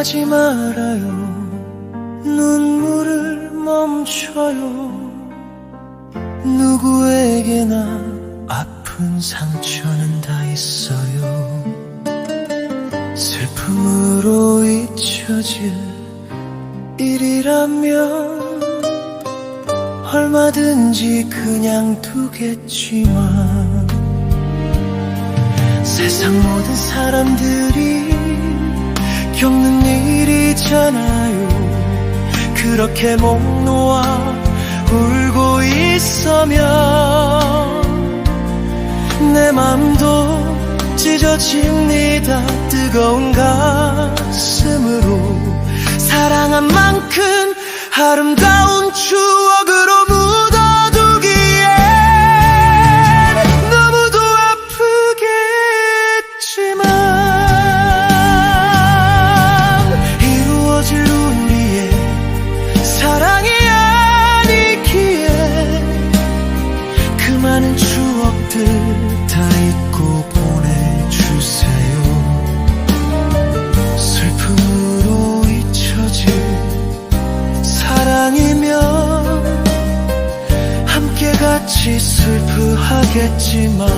하지 말아요. 눈물을 멈춰요. 누구에게나 아픈 상처는 다 있어요. 슬픔으로 잊혀질 일이라면 얼마든지 그냥 두겠지만 세상 모든 사람들이 겪는 일이잖아요? 그렇게 목 놓아 울고 있으면 내 맘도 찢어집니다. 뜨거운 가슴으로 사랑한 만큼 아름다운 추억으로 사랑이면 함께 같이 슬프하겠지만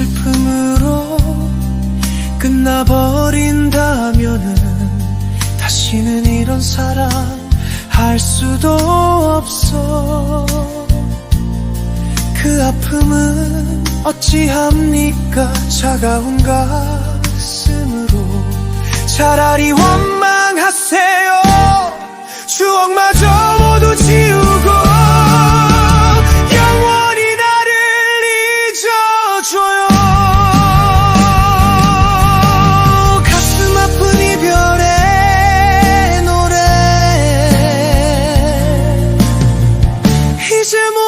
슬픔으로 끝나버린다면은 다시는 이런 사랑 할 수도 없어. 그 아픔은 어찌합니까? 차가운 가슴으로 차라리 원망 Deixa eu